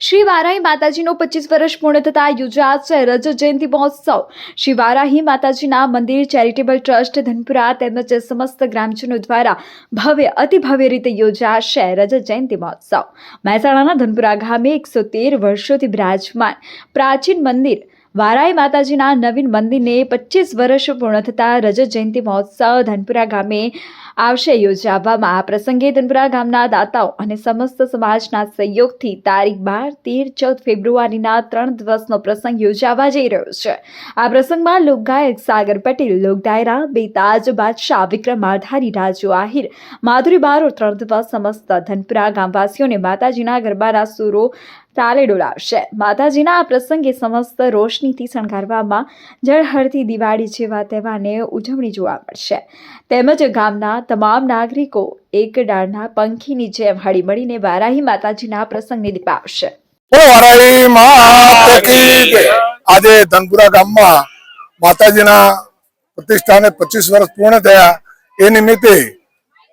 શ્રી વારાહી માતાજીનો પચીસ વર્ષ પૂર્ણ થતા યોજાશે રજ જયંતિ મહોત્સવ. શ્રી વારાહી માતાજીના મંદિર, ચેરિટેબલ ટ્રસ્ટ, ધનપુરા તેમજ સમસ્ત ગ્રામજનો દ્વારા ભવ્ય અતિ ભવ્ય રીતે યોજાશે રજ જયંતિ મહોત્સવ. મહેસાણાના ધનપુરા ગામે એકસો તેર વર્ષોથી બિરાજમાન પ્રાચીન મંદિર વારાઈ માતાજીના નવીન મંદિરને પચીસ વર્ષ પૂર્ણ થતા રજત જયંતિ મહોત્સવ ધનપુરા ગામે આવશે યોજાવામાં. આ પ્રસંગે ધનપુરા ગામના દાતાઓ અને સમસ્ત સમાજના સહયોગથી તારીખ બાર, તેર, ચૌદ ફેબ્રુઆરીના ત્રણ દિવસનો પ્રસંગ યોજાવા જઈ રહ્યો છે. આ પ્રસંગમાં લોકગાયક સાગર પટેલ, લોકડાયરા, બેતાજ બાદશાહ, વિક્રમ આધારી, રાજુ આહિર, માધુરી બારો ત્રણ દિવસ સમસ્ત ધનપુરા ગામવાસીઓને માતાજીના ગરબાના સુરો તાલે ડોલાવશે માતાજીના આ પ્રસંગે સમસ્ત રોશનીથી શણગારવામાં જળહળતી દિવાળી જેવા તહેવારને ઉજવણી જોવા મળશે. તેમજ ગામના તમામ નાગરિકો એક ડાળના પંખીની જેમ હળીમળીને વારાહી માતાજીના પ્રસંગને દીપાવશે. આજે ધનપુરા ગામમાં માતાજીના પ્રતિષ્ઠાને પચીસ વર્ષ પૂર્ણ થયા. એ નિમિત્તે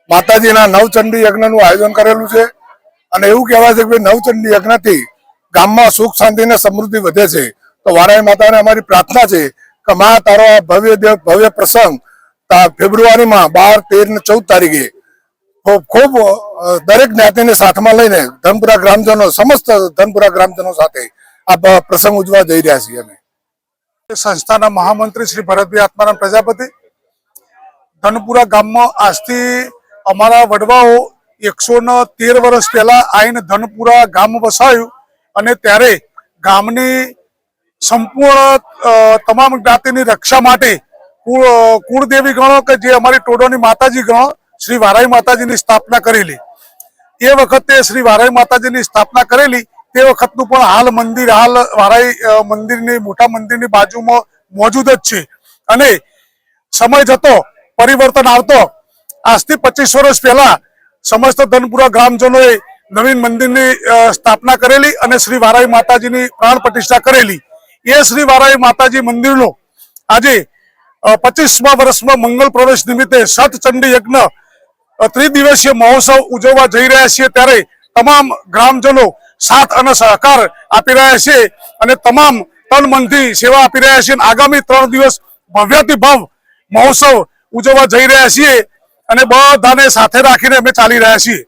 માતાજીના નવચંડી યજ્ઞનું આયોજન કરેલું છે. અને એવું કહેવાય છે કે નવચંડી યજ્ઞથી ગામમાં સુખ, શાંતિ અને સમૃદ્ધિ વધે છે. તો વારાઈ માતાને અમારી પ્રાર્થના છે કે મા, તારો આ ભવ્ય ભવ્ય પ્રસંગ ફેબ્રુઆરીમાં બાર, તેર ને ચૌદ તારીખે ખૂબ દરેક જ્ઞાતિને સાથમાં લઈને ધનપુરા ગ્રામજનો, સમસ્ત ધનપુરા ગ્રામજનો સાથે આ પ્રસંગ ઉજવા જઈ રહ્યા છીએ અમે. સંસ્થાના મહામંત્રી શ્રી ભરતભાઈ આત્મારામ પ્રજાપતિ, ધનપુરા ગામમાં આજથી અમારા વડવાઓ એકસો તેર વર્ષ પહેલા આવીને ધનપુરા ગામ વસાયું. અને ત્યારે ગામની સંપૂર્ણ તમામ જ્ઞાતિની રક્ષા માટે કુળ કુળદેવી ગણો કે જે અમારી ટોડોની માતાજી ગણો, શ્રી વારાઈ માતાજીની સ્થાપના કરેલી. એ વખતે શ્રી વારાઈ માતાજીની સ્થાપના કરેલી, તે વખતનું પણ હાલ મંદિર, હાલ વારાઈ મંદિરની, મોટા મંદિરની બાજુમાં મોજૂદ જ છે. અને સમય જતો, પરિવર્તન આવતો. આજથી પચીસ વર્ષ પહેલા સમસ્ત ધનપુરા ગ્રામજનોએ નવીન મંદિરની સ્થાપના કરેલી અને શ્રી વારાઈ માતાજીની પ્રાણ પ્રતિષ્ઠા કરેલી. એ શ્રી વારાઈ માતાજી મંદિરનો આજે પચીસમા વર્ષમાં મંગલ પ્રવેશ નિમિત્તે સતચંડી યજ્ઞ ત્રિદિવસીય મહોત્સવ ઉજવવા જઈ રહ્યા છીએ ત્યારે તમામ ગ્રામજનો સાથ અને સહકાર આપી રહ્યા છે અને તમામ તન મનથી સેવા આપી રહ્યા છે આગામી ત્રણ દિવસ ભવ્યાતિ ભવ મહોત્સવ ઉજવવા જઈ રહ્યા છીએ અને બધાને સાથે રાખીને અમે ચાલી રહ્યા છીએ.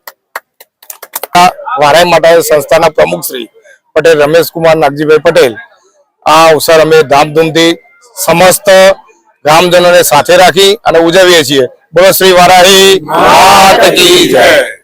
વારાઈ માતા સંસ્થાના પ્રમુખ શ્રી પટેલ, રમેશ કુમાર, નાગજીભાઈ પટેલ. આ અવસર અમે ધામધૂમથી સમસ્ત ગ્રામજનોને સાથે રાખી અને ઉજવીએ છીએ. બોલો, શ્રી વારાહી જય.